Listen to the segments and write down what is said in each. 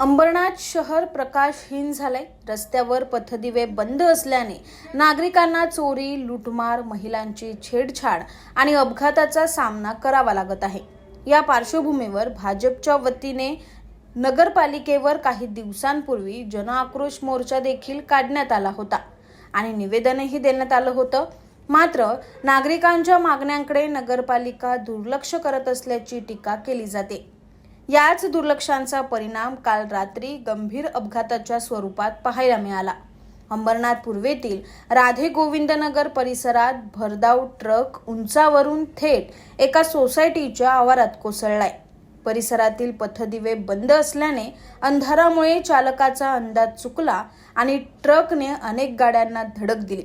अंबरनाथ शहर प्रकाशहीन झालंय. रस्त्यावर पथदिवे बंद असल्याने नागरिकांना चोरी लूटमार महिलांची छेडछाड आणि अपघाताचा सामना करावा लागत आहे. या पार्श्वभूमीवर भाजपच्या वतीने नगरपालिकेवर काही दिवसांपूर्वी जनआक्रोश मोर्चा देखील काढण्यात आला होता आणि निवेदनही देण्यात आलं होतं. मात्र नागरिकांच्या मागण्यांकडे नगरपालिका दुर्लक्ष करत असल्याची टीका केली जाते. याच दुर्लक्षांचा परिणाम काल रात्री गंभीर अपघाताच्या स्वरूपात पाहायला मिळाला. अंबरनाथ पूर्वेतील राधे गोविंदनगर परिसरात भरधाव ट्रक उंचावरून थेट एका सोसायटीच्या आवारात कोसळलाय. परिसरातील पथदिवे बंद असल्याने अंधारामुळे चालकाचा अंदाज चुकला आणि ट्रकने अनेक गाड्यांना धडक दिली.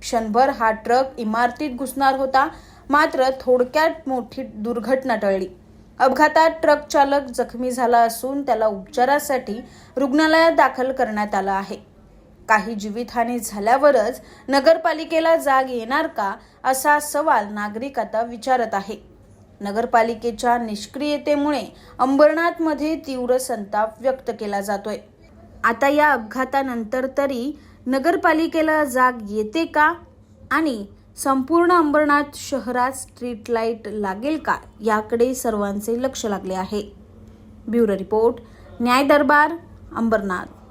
क्षणभर हा ट्रक इमारतीत घुसणार होता मात्र थोडक्यात मोठी दुर्घटना टळली. अपघातात ट्रक चालक जखमी झाला असून त्याला उपचारासाठी रुग्णालयात दाखल करण्यात आलं आहे. काही जीवितहानी झाल्यावरच नगरपालिकेला जाग येणार का असा सवाल नागरिक आता विचारत आहे. नगरपालिकेच्या निष्क्रियतेमुळे अंबरनाथमध्ये तीव्र संताप व्यक्त केला जातोय. आता या अपघातानंतर तरी नगरपालिकेला जाग येते का? आणि संपूर्ण अंबरनाथ शहरात स्ट्रीट लाइट लागेल का? याकडे सर्वांचे लक्ष लागले आहे. ब्युरो रिपोर्ट न्याय दरबार अंबरनाथ.